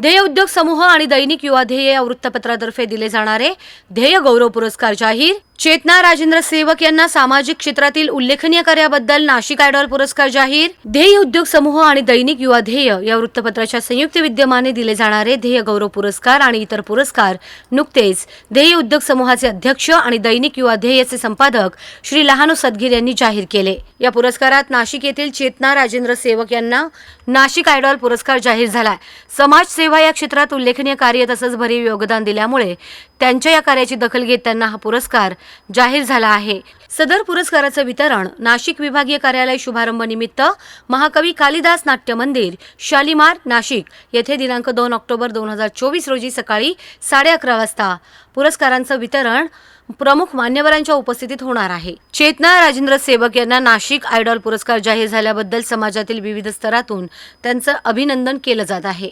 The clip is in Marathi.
ध्येय उद्योग समूह आणि दैनिक युवा ध्येय या वृत्तपत्रातर्फे दिले जाणारे ध्येय गौरव पुरस्कार जाहीर. चेतना राजेंद्र सेवक यांना सामाजिक क्षेत्रातील उल्लेखनीय कार्याबद्दल नाशिक आयडॉल पुरस्कार जाहीर. ध्येय उद्योग समूह आणि दैनिक युवा ध्येय या वृत्तपत्राच्या संयुक्त विद्यमाने दिले जाणारे ध्येय गौरव पुरस्कार आणि इतर पुरस्कार नुकतेच ध्येय उद्योग समूहाचे अध्यक्ष आणि दैनिक युवा ध्येयचे संपादक श्री लहानू सदगीर यांनी जाहीर केले. या पुरस्कारात नाशिक येथील चेतना राजेंद्र सेवक यांना नाशिक आयडॉल पुरस्कार जाहीर झालाय समाजसेवा या क्षेत्रात उल्लेखनीय कार्य तसंच भरीव योगदान दिल्यामुळे त्यांच्या या कार्याची दखल घेत त्यांना हा पुरस्कार जाहीर झाला आहे. सदर पुरस्काराचं वितरण नाशिक विभागीय कार्यालय शुभारंभ निमित्त महाकवी कालिदास नाट्य मंदिर शालिमार नाशिक येथे दिनांक दोन ऑक्टोबर दोन हजार चोवीस रोजी सकाळी साडे अकरा वाजता पुरस्कारांचं वितरण प्रमुख मान्यवरांच्या उपस्थितीत होणार आहे. चेतना राजेंद्र सेवक यांना नाशिक आयडॉल पुरस्कार जाहीर झाल्याबद्दल समाजातील विविध स्तरातून त्यांचं अभिनंदन केलं जात आहे.